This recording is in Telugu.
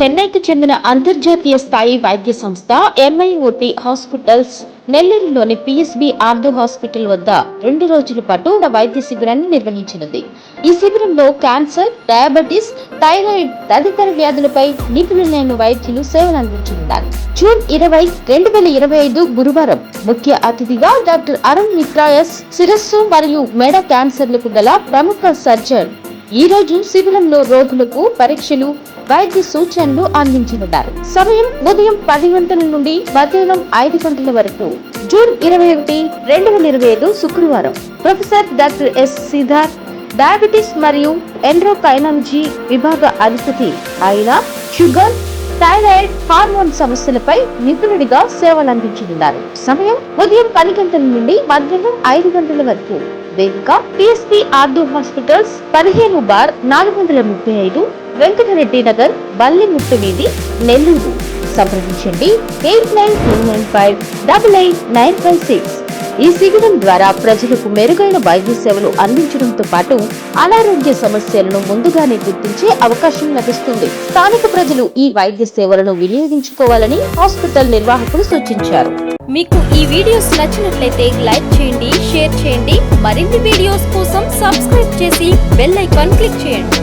చెన్నైకి చెందిన అంతర్జాతీయ స్థాయి వైద్య సంస్థ M I O T hospitals నెల్లూరులోని P S B ortho hospital వద్ద రెండు రోజుల పాటు వైద్య శిబిరాన్ని నిర్వహించనుంది. ఈ శిబిరంలో క్యాన్సర్ డయాబెటీస్ థైరాయిడ్ తదితర వ్యాధులపై నిపుణులైన వైద్యులు సేవలు అందించనున్నారు. జూన్ ఇరవై రెండు వేల ఇరవై ఐదు గురువారం ముఖ్య అతిథిగా డాక్టర్ అరుణ్ మిత్రాయస్ శిరస్సు మరియు మెడ క్యాన్సర్లకు గల ప్రముఖ సర్జన్ ఈ రోజు శిబిరంలో రోగులకు పరీక్షలు వైద్య సూచనలు అందించనున్నారు. సమయం ఉదయం పది గంటల నుండి మధ్యాహ్నం ఐదు గంటల వరకు. జూన్ ఇరవై ఒకటి రెండు వేల ఇరవై ఐదు శుక్రవారం. Professor doctor S Siddharth diabetes మరియు ఎండ్రోకైనాలజీ విభాగ అధిపతి అయిన షుగర్ థైరాయిడ్ హార్మోన్ సమస్యలపై నిపుణుడిగా సేవలు అందించనున్నారు సమయం ఉదయం పది గంటల నుండి మధ్యాహ్నం ఐదు గంటల వరకు. వేదిక పిఎస్పి ఆర్డో హాస్పిటల్స్ పదిహేను బార్ నాలుగు వందల ముప్పై ఐదు వెంకటరెడ్డి నగర్ బల్లిముట్టు వీధి నెల్లూరు. సంప్రదించండి eight nine two nine five double eight nine five six. ఈ శిబిరం ద్వారా ప్రజలకు మెరుగైన వైద్య సేవలు అందించడంతో పాటు అనారోగ్య సమస్యలను ముందుగానే గుర్తించే అవకాశం లభిస్తుంది. స్థానిక ప్రజలు ఈ వైద్య సేవలను వినియోగించుకోవాలని హాస్పిటల్ నిర్వాహకులు సూచించారు. మీకు ఈ వీడియోస్ నచ్చినట్లయితే లైక్ చేయండి షేర్ చేయండి. మరిన్ని వీడియోస్ కోసం సబ్స్క్రైబ్ చేసి బెల్ ఐకాన్ క్లిక్ చేయండి.